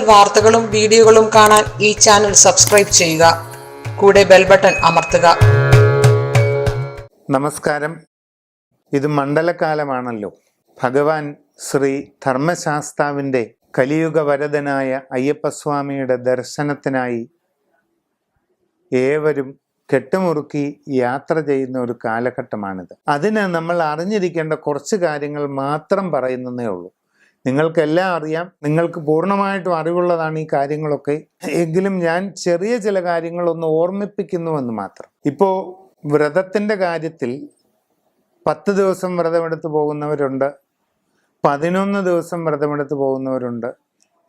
വാർത്തകളും വീഡിയോകളും കാണാൻ ഈ ചാനൽ സബ്സ്ക്രൈബ് ചെയ്യുക. കൂടെ ബെൽ ബട്ടൺ അമർത്തുക. നമസ്കാരം. ഇത് മണ്ഡലകാലമാണല്ലോ. ഭഗവാൻ ശ്രീ ധർമ്മശാസ്താവിന്റെ കലിയുഗ വരദനായ അയ്യപ്പസ്വാമിയുടെ ദർശനത്തിനായി ഏവരും കെട്ടുമുറുക്കി യാത്ര ചെയ്യുന്ന ഒരു കാലഘട്ടമാണിത്. അതിന് നമ്മൾ അറിഞ്ഞിരിക്കേണ്ട കുറച്ച് കാര്യങ്ങൾ മാത്രം പറയുന്നതേ ഉള്ളൂ. നിങ്ങൾക്കെല്ലാം അറിയാം. നിങ്ങൾക്ക് പൂർണമായിട്ടും അറിവുള്ളതാണ് ഈ കാര്യങ്ങളൊക്കെ. എങ്കിലും ഞാൻ ചെറിയ ചില കാര്യങ്ങളൊന്ന് ഓർമ്മിപ്പിക്കുന്നുവെന്ന് മാത്രം. ഇപ്പോൾ വ്രതത്തിന്റെ കാര്യത്തിൽ പത്ത് ദിവസം വ്രതമെടുത്ത് പോകുന്നവരുണ്ട്. പതിനൊന്ന് ദിവസം വ്രതമെടുത്ത് പോകുന്നവരുണ്ട്.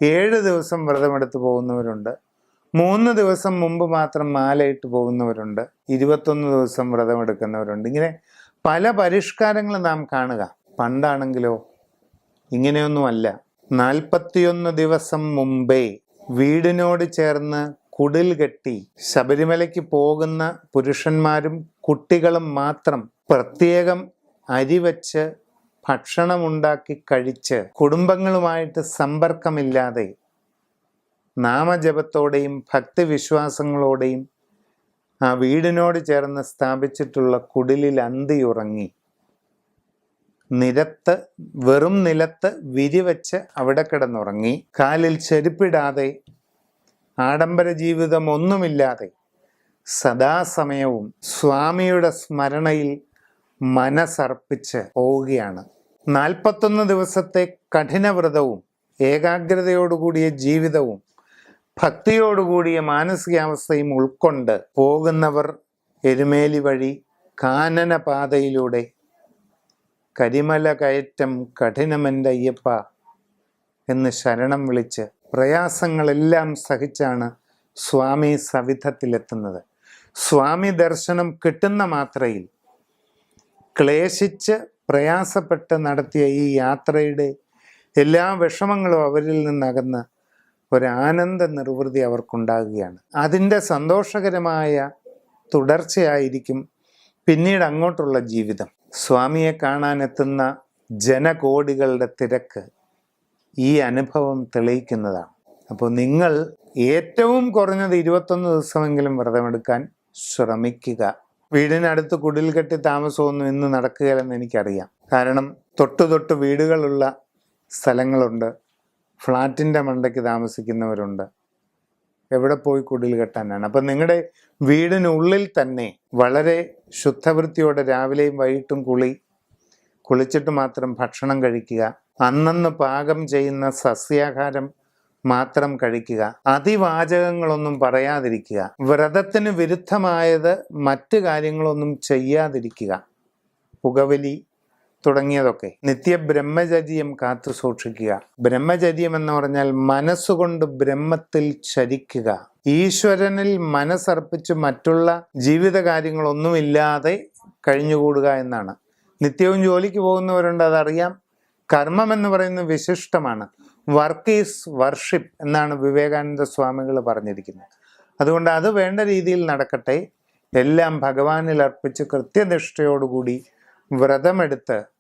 ഏഴ് ദിവസം വ്രതമെടുത്ത് പോകുന്നവരുണ്ട്. മൂന്ന് ദിവസം മുമ്പ് മാത്രം മാലയിട്ട് പോകുന്നവരുണ്ട്. ഇരുപത്തൊന്ന് ദിവസം വ്രതമെടുക്കുന്നവരുണ്ട്. ഇങ്ങനെ പല പരിഷ്കാരങ്ങളും നാം കാണുക. പണ്ടാണെങ്കിലോ ഇങ്ങനെയൊന്നുമല്ല. നാൽപ്പത്തിയൊന്ന് ദിവസം മുമ്പേ വീടിനോട് ചേർന്ന് കുടിൽ കെട്ടി ശബരിമലയ്ക്ക് പോകുന്ന പുരുഷന്മാരും കുട്ടികളും മാത്രം പ്രത്യേകം അരി വച്ച് ഭക്ഷണമുണ്ടാക്കി കഴിച്ച് കുടുംബങ്ങളുമായിട്ട് സമ്പർക്കമില്ലാതെ നാമജപത്തോടെയും ഭക്തിവിശ്വാസങ്ങളോടെയും ആ വീടിനോട് ചേർന്ന് സ്ഥാപിച്ചിട്ടുള്ള കുടിലിൽ അന്തിയുറങ്ങി. നിരത്ത് വെറും നിലത്ത് വിരിവെച്ച് അവിടെ കിടന്നുറങ്ങി. കാലിൽ ചെരുപ്പിടാതെ ആഡംബര ജീവിതം ഒന്നുമില്ലാതെ സദാസമയവും സ്വാമിയുടെ സ്മരണയിൽ മനസ്സർപ്പിച്ച് പോവുകയാണ്. നാൽപ്പത്തൊന്ന് ദിവസത്തെ കഠിനവ്രതവും ഏകാഗ്രതയോടുകൂടിയ ജീവിതവും ഭക്തിയോടുകൂടിയ മാനസികാവസ്ഥയും ഉൾക്കൊണ്ട് പോകുന്നവർ എരുമേലി വഴി കാനനപാതയിലൂടെ കരിമല കയറ്റം കഠിനമെന്റെ അയ്യപ്പ എന്ന് ശരണം വിളിച്ച് പ്രയാസങ്ങളെല്ലാം സഹിച്ചാണ് സ്വാമി സവിധത്തിലെത്തുന്നത്. സ്വാമി ദർശനം കിട്ടുന്ന മാത്രയിൽ ക്ലേശിച്ച് പ്രയാസപ്പെട്ട് നടത്തിയ ഈ യാത്രയുടെ എല്ലാ വിഷമങ്ങളും അവരിൽ നിന്നകന്ന് ഒരാനന്ദ നിർവൃതി അവർക്കുണ്ടാകുകയാണ്. അതിന്റെ സന്തോഷകരമായ തുടർച്ചയായിരിക്കും പിന്നീട് അങ്ങോട്ടുള്ള ജീവിതം. സ്വാമിയെ കാണാനെത്തുന്ന ജനകോടികളുടെ തിരക്ക് ഈ അനുഭവം തെളിയിക്കുന്നതാണ്. അപ്പോൾ നിങ്ങൾ ഏറ്റവും കുറഞ്ഞത് ഇരുപത്തൊന്ന് ദിവസമെങ്കിലും വ്രതമെടുക്കാൻ ശ്രമിക്കുക. വീടിനടുത്ത് കുടിൽ കെട്ടി താമസമൊന്നും ഇന്ന് നടക്കുകയില്ലെന്ന് എനിക്കറിയാം. കാരണം തൊട്ടു തൊട്ട് വീടുകളുള്ള സ്ഥലങ്ങളുണ്ട്. ഫ്ലാറ്റിന്റെ മണ്ടയ്ക്ക് താമസിക്കുന്നവരുണ്ട്. എവിടെ പോയി കുടിൽ കെട്ടാനാണ്. അപ്പം നിങ്ങളുടെ വീടിനുള്ളിൽ തന്നെ വളരെ ശുദ്ധവൃത്തിയോടെ രാവിലെയും വൈകിട്ടും കുളി കുളിച്ചിട്ട് മാത്രം ഭക്ഷണം കഴിക്കുക അന്നന്ന് പാകം ചെയ്യുന്ന സസ്യാഹാരം മാത്രം കഴിക്കുക അതിവാചകങ്ങളൊന്നും പറയാതിരിക്കുക വ്രതത്തിന് വിരുദ്ധമായത് മറ്റു കാര്യങ്ങളൊന്നും ചെയ്യാതിരിക്കുക പുകവലി തുടങ്ങിയതൊക്കെ. നിത്യ ബ്രഹ്മചര്യം കാത്തു സൂക്ഷിക്കുക. ബ്രഹ്മചര്യം എന്ന് പറഞ്ഞാൽ മനസ്സുകൊണ്ട് ബ്രഹ്മത്തിൽ ചരിക്കുക. ഈശ്വരനിൽ മനസ്സർപ്പിച്ച് മറ്റുള്ള ജീവിത കാര്യങ്ങളൊന്നുമില്ലാതെ കഴിഞ്ഞുകൂടുക എന്നാണ്. നിത്യവും ജോലിക്ക് പോകുന്നവരുണ്ട് അതറിയാം. കർമ്മം എന്ന് പറയുന്നത് വിശിഷ്ടമാണ്. വർക്ക് ഈസ് വർഷിപ്പ് എന്നാണ് വിവേകാനന്ദ സ്വാമികൾ പറഞ്ഞിരിക്കുന്നത്. അതുകൊണ്ട് അത് വേണ്ട രീതിയിൽ നടക്കട്ടെ. എല്ലാം ഭഗവാനിൽ അർപ്പിച്ച് കൃത്യനിഷ്ഠയോടുകൂടി വ്രതമെടുത്ത്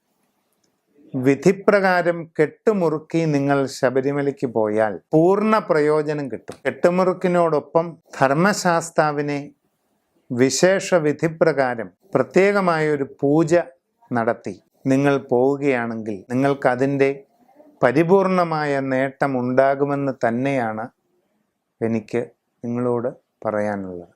വിധിപ്രകാരം കെട്ടുമുറുക്കി നിങ്ങൾ ശബരിമലയ്ക്ക് പോയാൽ പൂർണ പ്രയോജനം കിട്ടും. കെട്ടുമുറുക്കിനോടൊപ്പം ധർമ്മശാസ്താവിനെ വിശേഷ വിധിപ്രകാരം പ്രത്യേകമായൊരു പൂജ നടത്തി. നിങ്ങൾ പോവുകയാണെങ്കിൽ നിങ്ങൾക്കതിന്റെ പരിപൂർണമായ നേട്ടം ഉണ്ടാകുമെന്ന് തന്നെയാണ് എനിക്ക് നിങ്ങളോട് പറയാനുള്ളത്.